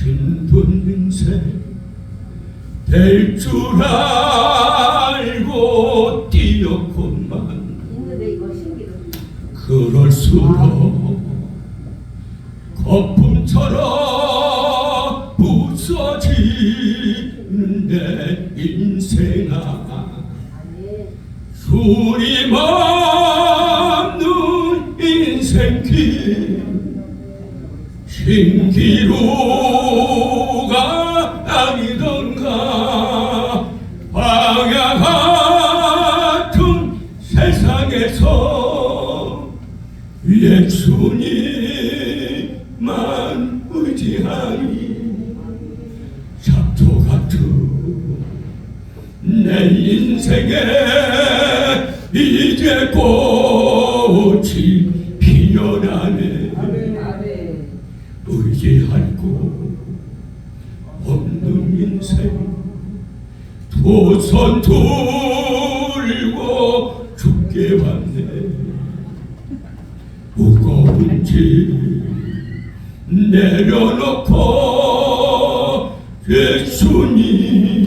힘든 인생 될 줄 알고 뛰었건만. 그럴수록 거품처럼 부서지는 내 인생아. 주님 없는 인생길 신기루가 아니던가. 방야 같은 세상에서 예수님만 의지하니 잡초 같은 내 인생에 이제 꽃이 의지할 곳 없는 인생 두손 들고 죽게 왔네 무거운 짐 내려놓고 예수님께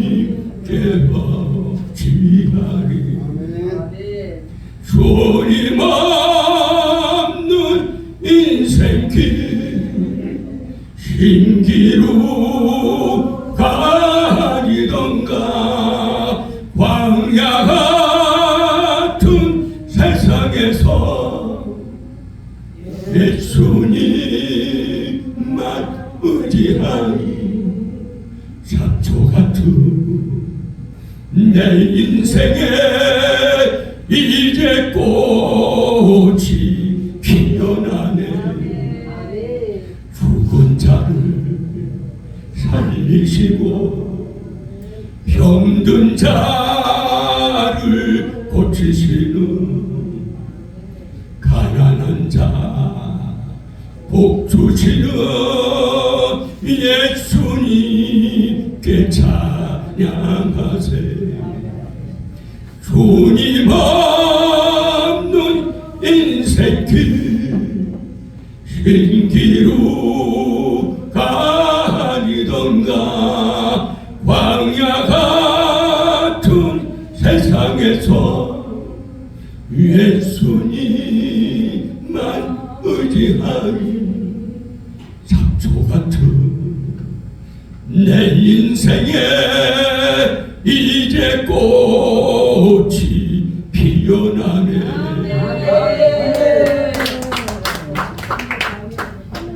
바치하리 아멘. 주님 없 신기루 가리던가 광야 같은 세상에서 예수님만 의지하니 잡초 같은 내 인생에 살리시고 병든 자를 고치시는 가난한 자 복 주시는 예수님께 찬양하세 주님 없는 인생길 신기루 가니던가 세상에서 예수님만 의지하니 잡초 같은 내 인생에 이